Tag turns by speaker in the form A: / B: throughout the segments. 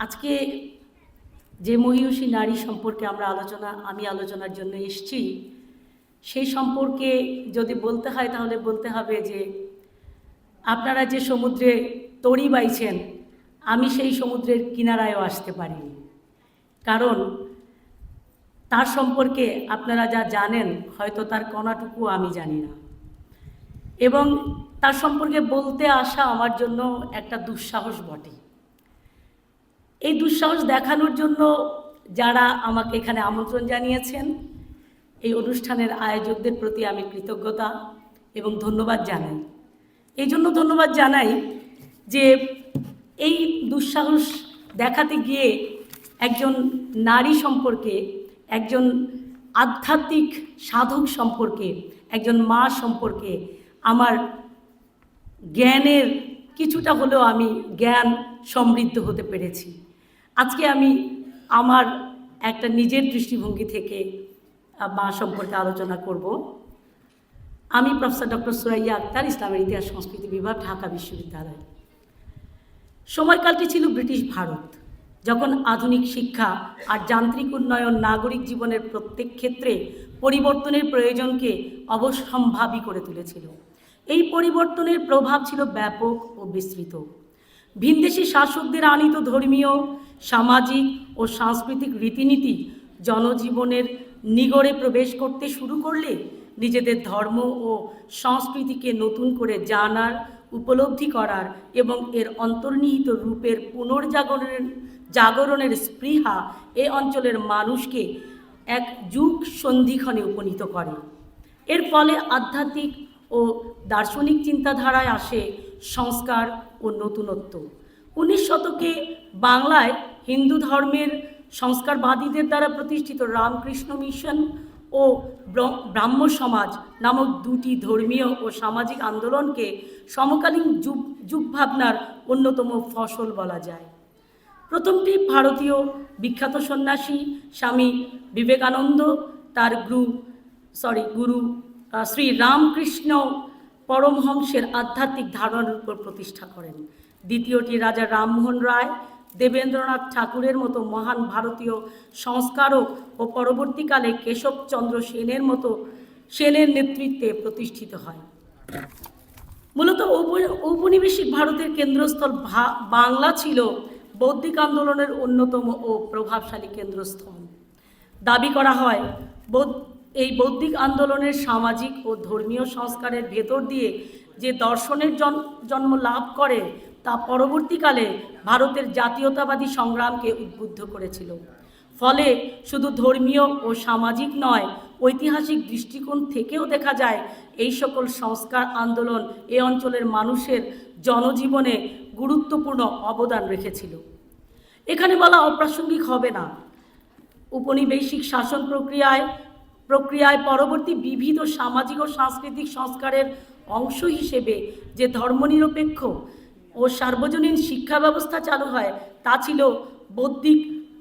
A: আজকে যে মহিষী নারী সম্পর্কে আমরা আলোচনা, আমি আলোচনার জন্য এসছি, সেই সম্পর্কে যদি বলতে হয় তাহলে বলতে হবে যে আপনারা যে সমুদ্রে তড়ি বাইছেন, আমি সেই সমুদ্রের কিনারায়ও আসতে পারিনি। কারণ তার সম্পর্কে আপনারা যা জানেন, হয়তো তার কণাটুকু আমি জানি না। এবং তার সম্পর্কে বলতে আসা আমার জন্য একটা দুঃসাহস বটে। এই দুঃসাহস দেখানোর জন্য যারা আমাকে এখানে আমন্ত্রণ জানিয়েছেন, এই অনুষ্ঠানের আয়োজকদের প্রতি আমি কৃতজ্ঞতা এবং ধন্যবাদ জানাই। এই জন্য ধন্যবাদ জানাই যে এই দুঃসাহস দেখাতে গিয়ে একজন নারী সম্পর্কে, একজন আধ্যাত্মিক সাধক সম্পর্কে, একজন মা সম্পর্কে আমার জ্ঞানের কিছুটা হলেও আমি জ্ঞান সমৃদ্ধ হতে পেরেছি। আজকে আমি আমার একটা নিজের দৃষ্টিভঙ্গি থেকে মা সম্পর্কে আলোচনা করব। আমি প্রফেসর ডক্টর সুরাইয়া আক্তার, ইসলামের ইতিহাস, সংস্কৃতি বিভাগ, ঢাকা বিশ্ববিদ্যালয়। সময়কালটি ছিল ব্রিটিশ ভারত, যখন আধুনিক শিক্ষা আর যান্ত্রিক উন্নয়ন নাগরিক জীবনের প্রত্যেক ক্ষেত্রে পরিবর্তনের প্রয়োজনকে অবসম্ভাবী করে তুলেছিল। এই পরিবর্তনের প্রভাব ছিল ব্যাপক ও বিস্তৃত। ভিনদেশি শাসকদের আনিত ধর্মীয়, সামাজিক ও সাংস্কৃতিক রীতিনীতি জনজীবনের নিগড়ে প্রবেশ করতে শুরু করলে নিজেদের ধর্ম ও সংস্কৃতিকে নতুন করে জানার, উপলব্ধি করার এবং এর অন্তর্নিহিত রূপের পুনর্জাগরণের, জাগরণের স্পৃহা এ অঞ্চলের মানুষকে এক যুগ সন্ধিক্ষণে উপনীত করে। এর ফলে আধ্যাত্মিক ও দার্শনিক চিন্তাধারায় আসে সংস্কার ও নতুনত্ব। উনিশ শতকে বাংলায় হিন্দু ধর্মের সংস্কারবাদীদের দ্বারা প্রতিষ্ঠিত রামকৃষ্ণ মিশন ও ব্র- ব্রাহ্ম সমাজ নামক দুটি ধর্মীয় ও সামাজিক আন্দোলনকে সমকালীন যুগ যুগ ভাবনার অন্যতম ফসল বলা যায়। প্রথমটি ভারতীয় বিখ্যাত সন্ন্যাসী স্বামী বিবেকানন্দ, তার গুরু সরি গুরু শ্রী রামকৃষ্ণ পরমহংসের আধ্যাত্মিক ধারণার উপর প্রতিষ্ঠা করেন। দ্বিতীয়টি রাজা রামমোহন রায়, দেবেন্দ্রনাথ ঠাকুরের মতো মহান ভারতীয় সংস্কারক ও পরবর্তীকালে কেশবচন্দ্র সেনের মতো সেনের নেতৃত্বে প্রতিষ্ঠিত হয়। মূলত ঔপনিবেশিক ভারতের কেন্দ্রস্থল বাংলা ছিল বৌদ্ধিক আন্দোলনের অন্যতম ও প্রভাবশালী কেন্দ্রস্থল। দাবি করা হয়, বৌদ্ধ- এই বৌদ্ধিক আন্দোলনের সামাজিক ও ধর্মীয় সংস্কারের ভেতর দিয়ে যে দর্শনের জন- জন্ম লাভ করে, তা পরবর্তীকালে ভারতের জাতীয়তাবাদী সংগ্রামকে উদ্বুদ্ধ করেছিল। ফলে শুধু ধর্মীয় ও সামাজিক নয়, ঐতিহাসিক দৃষ্টিকোণ থেকেও দেখা যায়, এই সকল সংস্কার আন্দোলন এ অঞ্চলের মানুষের জনজীবনে গুরুত্বপূর্ণ অবদান রেখেছিল। এখানে বলা অপ্রাসঙ্গিক হবে না। উপনিবেশিক শাসন প্রক্রিয়ায় প্রক্রিয়ায় পরবর্তী বিবিধ সামাজিক ও সাংস্কৃতিক সংস্কারের অংশ হিসেবে যে ধর্মনিরপেক্ষ ও সার্বজনীন শিক্ষা ব্যবস্থা চালু হয়, তা ছিল বৌদ্ধিক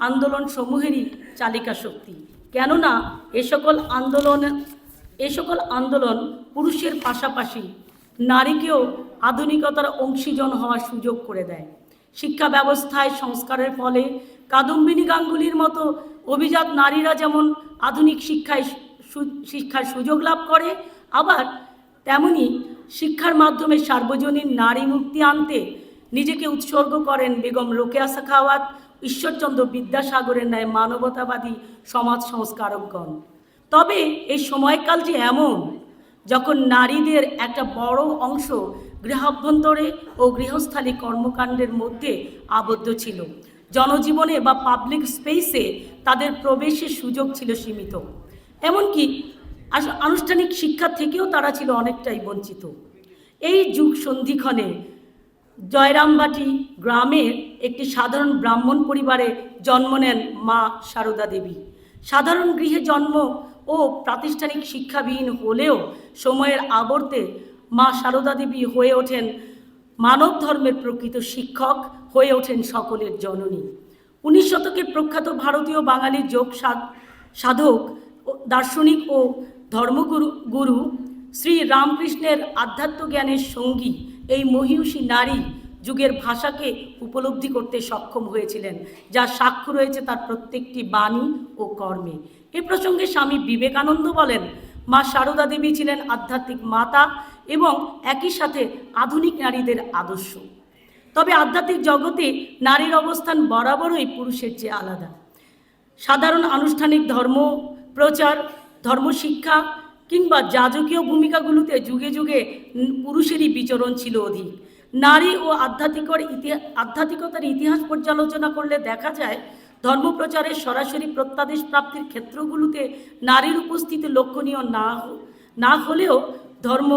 A: আন্দোলন সমূহেরই চালিকা শক্তি। কেননা, এ সকল আন্দোলন, এ সকল আন্দোলন পুরুষের পাশাপাশি নারীকেও আধুনিকতার অংশীজন হওয়ার সুযোগ করে দেয়। শিক্ষা ব্যবস্থায় সংস্কারের ফলে কাদম্বিনী গাঙ্গুলির মতো অভিজাত নারীরা যেমন আধুনিক শিক্ষায় শিক্ষার সুযোগ লাভ করে, আবার তেমনি শিক্ষার মাধ্যমে সার্বজনীন নারী মুক্তি আনতে নিজেকে উৎসর্গ করেন বেগম রোকেয়া সাখাওয়াত ঈশ্বরচন্দ্র বিদ্যাসাগরের ন্যায় মানবতাবাদী সমাজ সংস্কারকগণ। তবে এই সময়কাল যে এমন, যখন নারীদের একটা বড় অংশ গৃহাভ্যন্তরে ও গৃহস্থালী কর্মকাণ্ডের মধ্যে আবদ্ধ ছিল জনজীবনে বা পাবলিক স্পেসে তাদের প্রবেশের সুযোগ ছিল সীমিত। এমনকি আনুষ্ঠানিক শিক্ষা থেকেও তারা ছিল অনেকটাই বঞ্চিত। এই যুগ সন্ধিক্ষণে জয়রামবাটি গ্রামের একটি সাধারণ ব্রাহ্মণ পরিবারে জন্ম নেন মা সারদা দেবী। সাধারণ গৃহে জন্ম ও প্রাতিষ্ঠানিক শিক্ষাবিহীন হলেও সময়ের আবর্তে মা সারদা দেবী হয়ে ওঠেন মানব ধর্মের প্রকৃত শিক্ষক হয়ে ওঠেন সকলের জননী। উনিশ শতকের প্রখ্যাত ভারতীয় বাঙালি যোগ সাধ- সাধক দার্শনিক ও ধর্মগুরু, গুরু শ্রী রামকৃষ্ণের আধ্যাত্ম জ্ঞানের সঙ্গী এই মহিষী নারী যুগের ভাষাকে উপলব্ধি করতে সক্ষম হয়েছিলেন, যা সাক্ষ্য রয়েছে তার প্রত্যেকটি বাণী ও কর্মে। এ প্রসঙ্গে স্বামী বিবেকানন্দ বলেন মা সারদা দেবী ছিলেন আধ্যাত্মিক মাতা এবং একই সাথে আধুনিক নারীদের আদর্শ। তবে আধ্যাত্মিক জগতে নারীর অবস্থান বরাবরই পুরুষের চেয়ে আলাদা। সাধারণ আনুষ্ঠানিক ধর্ম, প্রচার, ধর্মশিক্ষা কিংবা যাজকীয় ভূমিকাগুলোতে যুগে যুগে পুরুষেরই বিচরণ ছিল অধিক। নারী ও আধ্যাত্মিকর ইতিহাস আধ্যাত্মিকতার ইতিহাস পর্যালোচনা করলে দেখা যায় ধর্মপ্রচারের সরাসরি প্রত্যাদেশ প্রাপ্তির ক্ষেত্রগুলোতে নারীর উপস্থিতি লক্ষণীয় না না হলেও ধর্ম,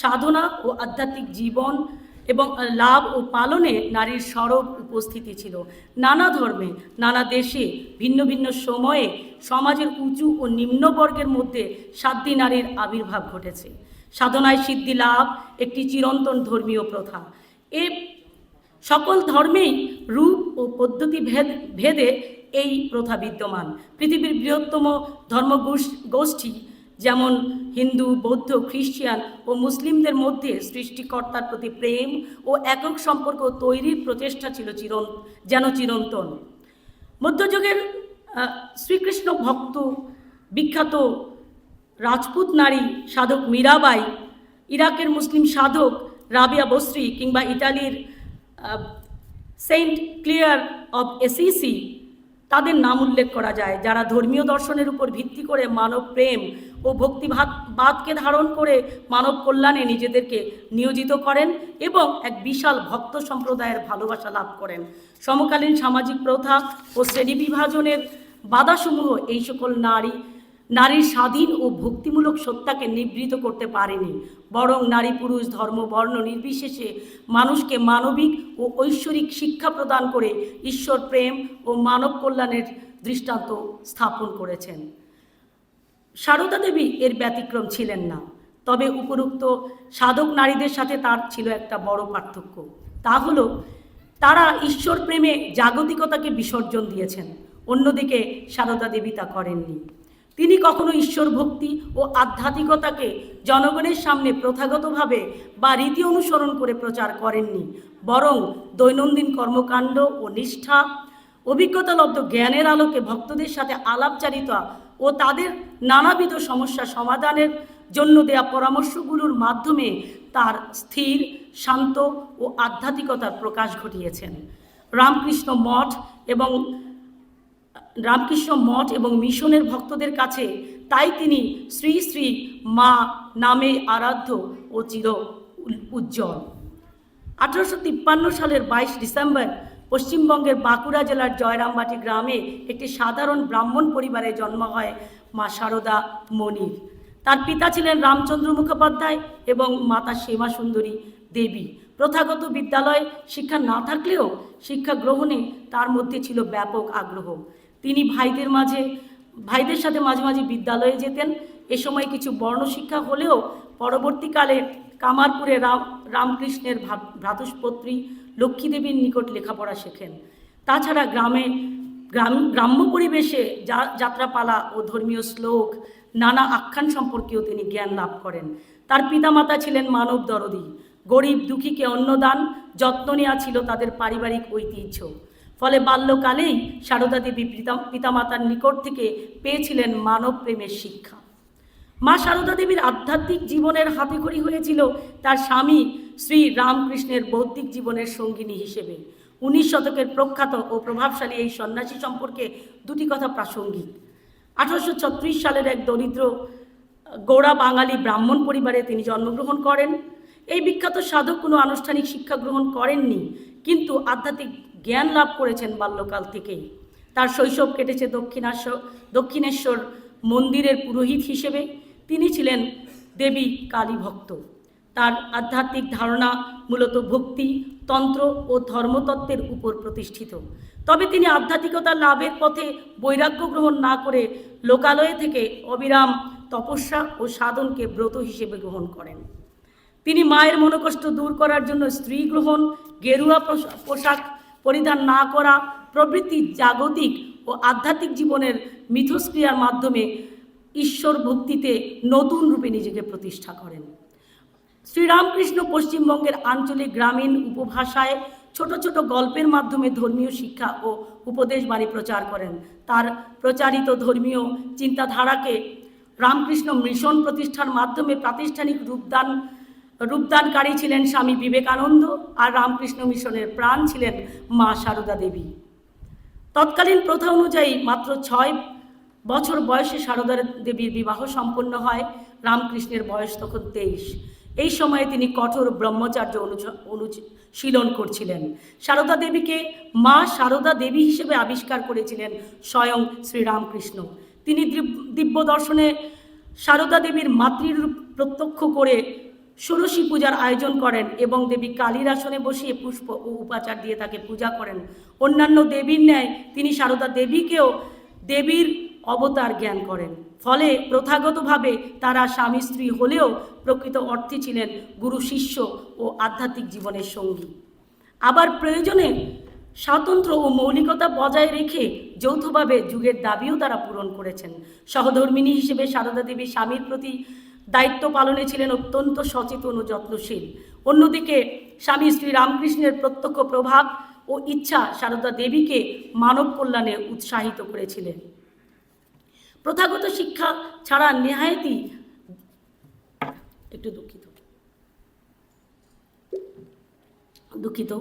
A: সাধনা ও আধ্যাত্মিক জীবন এবং লাভ ও পালনে নারীর সরব উপস্থিতি ছিল। নানা ধর্মে, নানা দেশে, ভিন্ন ভিন্ন সময়ে সমাজের উঁচু ও নিম্নবর্গের মধ্যে সাধ্যী নারীর আবির্ভাব ঘটেছে। সাধনায় সিদ্ধি লাভ একটি চিরন্তন ধর্মীয় প্রথা। এ সকল ধর্মেই রূপ ও পদ্ধতি ভেদ, ভেদে এই প্রথা বিদ্যমান। পৃথিবীর বৃহত্তম ধর্ম গোষ- গোষ্ঠী যেমন হিন্দু, বৌদ্ধ খ্রিস্টিয়ান ও মুসলিমদের মধ্যে সৃষ্টিকর্তার প্রতি প্রেম ও একক সম্পর্ক তৈরির প্রচেষ্টা ছিল চিরন, যেন চিরন্তন। মধ্যযুগের শ্রীকৃষ্ণ ভক্ত, বিখ্যাত রাজপুত নারী সাধক মীরাবাই, ইরাকের মুসলিম সাধক রাবিয়া বসরি কিংবা ইটালির সেন্ট ক্লিয়ার অব এসিসি তাদের নাম উল্লেখ করা যায়, যারা ধর্মীয় দর্শনের উপর ভিত্তি করে মানব প্রেম ও ভক্তিভাত বাদকে ধারণ করে মানব কল্যাণে নিজেদেরকে নিয়োজিত করেন এবং এক বিশাল ভক্ত সম্প্রদায়ের ভালোবাসা লাভ করেন। সমকালীন সামাজিক প্রথা ও শ্রেণি বিভাজনের বাধাসমূহ এই সকল নারী নারীর স্বাধীন ও ভক্তিমূলক সত্তাকে নিবৃত করতে পারেনি। বরং নারী পুরুষ, ধর্ম, বর্ণ নির্বিশেষে মানুষকে মানবিক ও ঐশ্বরিক শিক্ষা প্রদান করে ঈশ্বর প্রেম ও মানব কল্যাণের দৃষ্টান্ত স্থাপন করেছেন। সারদা দেবী এর ব্যতিক্রম ছিলেন না, তবে উপরুক্ত সাধক নারীদের সাথে তার ছিল একটা বড় পার্থক্য। তা হলো, তারা ঈশ্বর প্রেমে জাগতিকতাকে বিসর্জন দিয়েছেন, অন্যদিকে সারদা দেবী তা করেননি। তিনি কখনো ঈশ্বর ভক্তি ও আধ্যাত্মিকতাকে জনগণের সামনে প্রথাগতভাবে বা রীতি অনুসরণ করে প্রচার করেননি, বরং দৈনন্দিন কর্মকাণ্ড ও নিষ্ঠা, অভিজ্ঞতালব্ধ জ্ঞানের আলোকে ভক্তদের সাথে আলাপচারিতা ও তাদের নানাবিধ সমস্যা সমাধানের জন্য দেয়া পরামর্শগুলোর মাধ্যমে তার স্থির, শান্ত ও আধ্যাত্মিকতার প্রকাশ ঘটিয়েছেন। রামকৃষ্ণ মঠ এবং রামকৃষ্ণ মঠ এবং মিশনের ভক্তদের কাছে তাই তিনি শ্রী শ্রী মা নামে আরাধ্য ও চির উজ্জ্বল। আঠারোশো তিপ্পান্ন সালের বাইশ ডিসেম্বর পশ্চিমবঙ্গের বাঁকুড়া জেলার জয়রামবাটি গ্রামে একটি সাধারণ ব্রাহ্মণ পরিবারে জন্ম হয় মা শারদা মনির। তার পিতা ছিলেন রামচন্দ্র মুখোপাধ্যায় এবং মাতা শ্যামা সুন্দরী দেবী। প্রথাগত বিদ্যালয় শিক্ষা না থাকলেও শিক্ষা গ্রহণে তার মধ্যে ছিল ব্যাপক আগ্রহ। তিনি ভাইদের মাঝে, ভাইদের সাথে মাঝে মাঝে বিদ্যালয়ে যেতেন। এ সময় কিছু বর্ণশিক্ষা হলেও পরবর্তীকালে কামারপুরে রাম, রামকৃষ্ণের ভ্রা- ভ্রাতুষ্পত্রী লক্ষ্মীদেবীর নিকট লেখাপড়া শেখেন। তাছাড়া গ্রামে, গ্রাম, গ্রাম্য পরিবেশে যাত্রাপালা ও ধর্মীয় শ্লোক, নানা আখ্যান সম্পর্কেও তিনি জ্ঞান লাভ করেন। তার পিতামাতা ছিলেন মানব দরদি। গরিব দুঃখীকে অন্নদান, যত্ন নেওয়া ছিল তাদের পারিবারিক ঐতিহ্য। ফলে বাল্যকালেই সারদা দেবী পিতা- পিতামাতার নিকট থেকে পেয়েছিলেন মানব প্রেমের শিক্ষা। মা সারদা দেবীর আধ্যাত্মিক জীবনের হাতেখড়ি হয়েছিল তার স্বামী শ্রী রামকৃষ্ণের বৌদ্ধিক জীবনের সঙ্গিনী হিসেবে। উনিশ শতকের প্রখ্যাত ও প্রভাবশালী এই সন্ন্যাসী সম্পর্কে দুটি কথা প্রাসঙ্গিক। আঠারোশো ছত্রিশ সালের এক দরিদ্র, গোড়া বাঙালি ব্রাহ্মণ পরিবারে তিনি জন্মগ্রহণ করেন। এই বিখ্যাত সাধক কোনো আনুষ্ঠানিক শিক্ষা গ্রহণ করেননি, কিন্তু আধ্যাত্মিক জ্ঞান লাভ করেছেন বাল্যকাল থেকেই। তার শৈশব কেটেছে দক্ষিণাশ্বর দক্ষিণেশ্বর মন্দিরের পুরোহিত হিসেবে। তিনি ছিলেন দেবী কালী ভক্ত। তার আধ্যাত্মিক ধারণা মূলত ভক্তি, তন্ত্র ও ধর্মতত্ত্বের উপর প্রতিষ্ঠিত। তবে তিনি আধ্যাত্মিকতা লাভের পথে বৈরাগ্য গ্রহণ না করে লোকালয়ে থেকে অবিরাম তপস্যা ও সাধনকে ব্রত হিসেবে গ্রহণ করেন। তিনি মায়ের মনোকষ্ট দূর করার জন্য স্ত্রী গ্রহণ, গেরুয়া পোশা- পোশাক পরিধান না করা প্রভৃতি জাগতিক ও আধ্যাত্মিক জীবনের মিথস্ক্রিয়ার মাধ্যমে ঈশ্বর ভক্তিতে নতুন রূপে নিজেকে প্রতিষ্ঠা করেন। শ্রীরামকৃষ্ণ পশ্চিমবঙ্গের আঞ্চলিক গ্রামীণ উপভাষায় ছোট ছোট গল্পের মাধ্যমে ধর্মীয় শিক্ষা ও উপদেশ বাণী প্রচার করেন। তার প্রচারিত ধর্মীয় চিন্তাধারাকে রামকৃষ্ণ মিশন প্রতিষ্ঠার মাধ্যমে প্রাতিষ্ঠানিক রূপদান রূপদানকারী ছিলেন স্বামী বিবেকানন্দ আর রামকৃষ্ণ মিশনের প্রাণ ছিলেন মা সারদা দেবী। তৎকালীন প্রথা অনুযায়ী মাত্র ছয় বছর বয়সে সারদা দেবীর বিবাহ সম্পন্ন হয়, রামকৃষ্ণের বয়স তখন তেইশ। এই সময়ে তিনি কঠোর ব্রহ্মচার্য অনুশীলন করছিলেন। সারদা দেবীকে মা সারদা দেবী হিসেবে আবিষ্কার করেছিলেন স্বয়ং শ্রীরামকৃষ্ণ। তিনি দিব্য দর্শনে সারদা দেবীর মাতৃরূপ প্রত্যক্ষ করে ষোড়শী পূজার আয়োজন করেন এবং দেবী কালীর আসনে বসিয়ে পুষ্প ও উপাচার দিয়ে তাকে পূজা করেন। অন্যান্য দেবীর ন্যায় তিনি সারদা দেবীকেও দেবীর অবতার জ্ঞান করেন। ফলে প্রথাগতভাবে তারা স্বামী স্ত্রী হলেও প্রকৃত অর্থে ছিলেন গুরু শিষ্য ও আধ্যাত্মিক জীবনের সঙ্গী। আবার প্রয়োজনে স্বাতন্ত্র ও মৌলিকতা বজায় রেখে যৌথভাবে যুগের দাবিও তারা পূরণ করেছেন। সহধর্মিনী হিসেবে সারদা দেবী স্বামীর প্রতি দায়িত্ব পালনে ছিলেন অত্যন্ত সচেতন ও যত্নশীল। অন্যদিকে, স্বামী শ্রী রামকৃষ্ণের প্রত্যক্ষ প্রভাব ও ইচ্ছা সারদা দেবীকে মানব কল্যাণে উৎসাহিত করেছিলেন। প্রথাগত শিক্ষা ছাড়া নেহায়তি একটু দুঃখিত। দুঃখিত।